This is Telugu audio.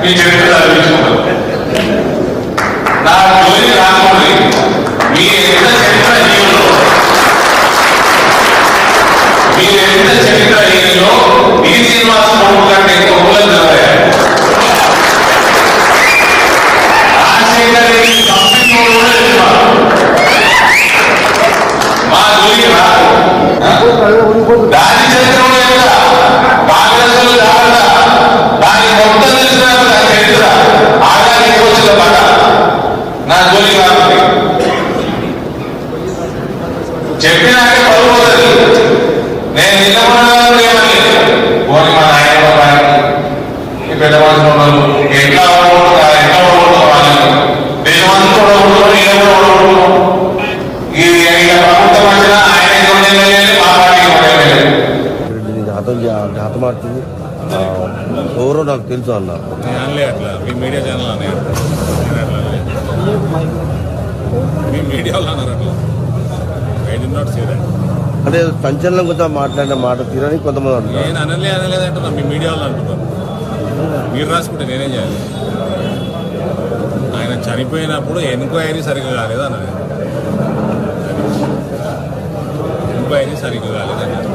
毕业了，毕业了，来。చెప్పినాకే పోతుంది నేను నిలబడాలని ఏమని పోనీ మా నాయన గారికి ఈ పెద్ద మనుషులు ఉన్నారు. ఎట్లా వాళ్ళని? నేను కూడా ఈ ప్రభుత్వం వచ్చినా ఆయన మా హతం హతమార్చింది ఆ, ఎవరో నాకు తెలుసు అన్న. అట్లా. మీ మీడియా ఛానల్ అనే మీడియా వాళ్ళు అన్నారు అట్లా. అదే సంచలనం గురించి మాట్లాడిన మాట తీరని కొంతమంది నేను అనలే అనలేదు అంటున్నా మీ మీడియాలో వాళ్ళు అంటున్నారు. మీరు రాసుకుంటే నేనేం చేయాలి. ఆయన చనిపోయినప్పుడు ఎంక్వైరీ సరిగ్గా కాలేదు అన్నది ఎంక్వైరీ సరిగ్గా కాలేదు అన్నారు